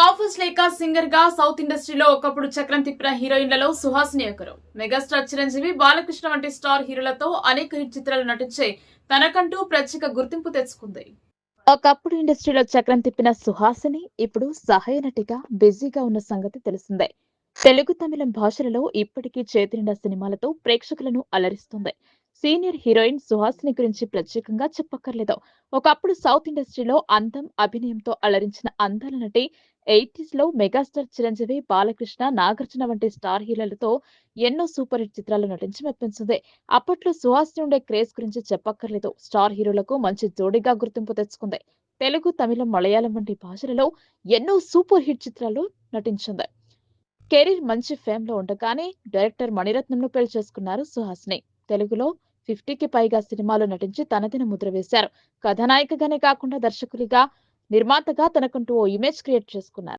Offers లేక సింగర్గా south ఇండస్ట్రీలో ఒకప్పుడు చక్రం తిప్పిన హీరోయిన్లలో సుహాసిని ఒకరు మెగాస్టార్ చిరంజీవి బాలకృష్ణ వంటి స్టార్ హీరోలతో అనేక హిట్ చిత్రాలు నటించే తనకంటూ ప్రత్యేక గుర్తింపు తెచ్చుకుంది. ఒకప్పుడు ఇండస్ట్రీలో చక్రం తిప్పిన సుహాసిని ఇప్పుడు సహాయ నటిగా బిజీగా ఉన్న సంగతి తెలిసిందే. తెలుగు తమిళం భాషలలో ఇప్పటికీ చేతినిండా సినిమాలతో ప్రేక్షకులను అలరిస్తుంది. సీనియర్ హీరోయిన్ సుహాసిని గురించి ప్రత్యేకంగా చెప్పక్కర్లేదు. ఒకప్పుడు సౌత్ ఇండస్ట్రీలో అందం అభినయంతో అలరించిన అందాల నటి ఎయిటీస్లో మెగాస్టార్ చిరంజీవి బాలకృష్ణ నాగార్జున వంటి స్టార్ హీరోలతో ఎన్నో సూపర్ హిట్ చిత్రాలు నటించి మెప్పించింది. అప్పట్లో సుహాసిని ఉండే క్రేజ్ గురించి చెప్పక్కర్లేదు. స్టార్ హీరోలకు మంచి జోడీగా గుర్తింపు తెచ్చుకుంది. తెలుగు తమిళం మలయాళం వంటి భాషలలో ఎన్నో సూపర్ హిట్ చిత్రాలు నటించింది. కెరీర్ మంచి ఫేమ్లో ఉండగానే డైరెక్టర్ మణిరత్నంను పెళ్ళి చేసుకున్నారు సుహాసిని. తెలుగులో ఫిఫ్టీకి పైగా సినిమాలు నటించి తనదిన ముద్ర వేశారు. కథానాయికగానే కాకుండా దర్శకుడిగా నిర్మాతగా తనకంటూ ఓ ఇమేజ్ క్రియేట్ చేసుకున్నారు.